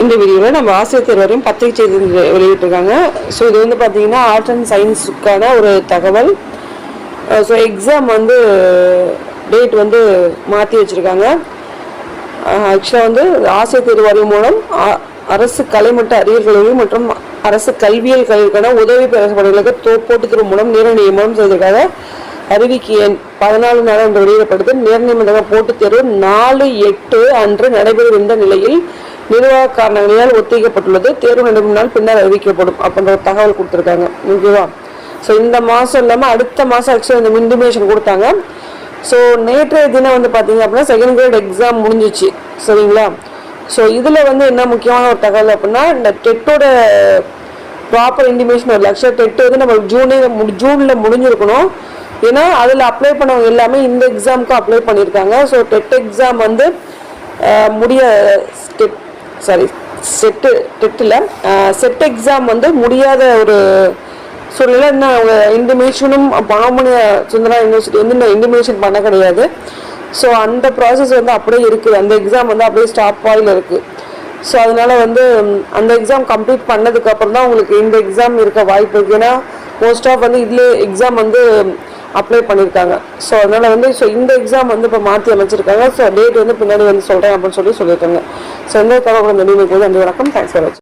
இந்த வீடியோவில் நம்ம ஆசிரியர் தேர்வரையும் பத்திரிகை செய்தி வெளியிட்டிருக்காங்க. ஸோ இது வந்து பார்த்தீங்கன்னா ஆர்ட் அண்ட் சயின்ஸுக்கான ஒரு தகவல். Uh, ஸோ எக்ஸாம் வந்து டேட் வந்து மாற்றி வச்சுருக்காங்க. Uh, ஆக்சுவலாக வந்து ஆசிரியர் தேர்வு மூலம் அ- அரசு கலைமட்ட அறிவியல் கல்லூரி மற்றும் அரசு கல்வியல் கல்விக்கான உதவி பெறப்படுகளுக்கு தோ போட்டித் மூலம் நேர நியமனம் செய்திருக்காங்க. அறிவிக்கை எண் பதினாலு நாள் என்று வெளியிடப்படுது. நேர நியமன தேர்வு நாலு எட்டு அன்று நடைபெறுகின்ற நிலையில் நிர்வாக காரணங்களால் ஒத்திவைக்கப்பட்டுள்ளது தேர்வு நடைபெறும் நாள் பின்னர் அறிவிக்கப்படும் அப்படின்ற ஒரு தகவல் கொடுத்துருக்காங்க. ஓகேவா ஸோ இந்த மாதம் இல்லாமல் அடுத்த மாதம் ஆக்சுவலாக இந்த இன்டிமேஷன் கொடுத்தாங்க. ஸோ நேற்றைய தினம் வந்து பார்த்தீங்க அப்படின்னா செகண்ட் கிரேட் எக்ஸாம் முடிஞ்சிச்சு. சரிங்களா? ஸோ இதில் வந்து என்ன முக்கியமான ஒரு தகவல் அப்படின்னா இந்த டெட்டோட ப்ராப்பர் இன்டிமேஷன் ஒரு லட்சம் டெட் வந்து நம்ம ஜூனே முடி ஜூனில் முடிஞ்சிருக்கணும். ஏன்னா அதில் அப்ளை பண்ணவங்க எல்லாமே இந்த எக்ஸாமுக்கு அப்ளை பண்ணியிருக்காங்க. ஸோ டெட் எக்ஸாம் வந்து முடிய ஸ்டெப் சாரி செட்டு டெட்டில் செட் எக்ஸாம் வந்து முடியாத ஒரு சூழ்நிலை. இன்னும் அவங்க இன்டிமேஷனும் பாமணிய சுந்தரா யூனிவர்சிட்டி வந்து இன்னும் இன்டிமேஷன் பண்ண கிடையாது. ஸோ அந்த ப்ராசஸ் வந்து அப்படியே இருக்குது அந்த எக்ஸாம் வந்து அப்படியே ஸ்டாப் ஆயில் இருக்குது ஸோ அதனால் வந்து அந்த எக்ஸாம் கம்ப்ளீட் பண்ணதுக்கப்புறம் தான் உங்களுக்கு இந்த எக்ஸாம் இருக்க வாய்ப்பு இருக்குது ஏன்னா மோஸ்ட் ஆஃப் வந்து இதுலேயே எக்ஸாம் வந்து அப்ளை பண்ணியிருக்காங்க ஸோ அதனால் வந்து ஸோ இந்த எக்ஸாம் வந்து இப்போ மாற்றி அமைச்சிருக்காங்க. ஸோ டேட் வந்து பின்னாடி வந்து சொல்கிறேன் அப்படின்னு சொல்லி சொல்லியிருக்காங்க. ஸோ இந்த தகவல் வந்து நன்றி வணக்கம். தேங்க்ஸ் ஃபார் வாட்சிங்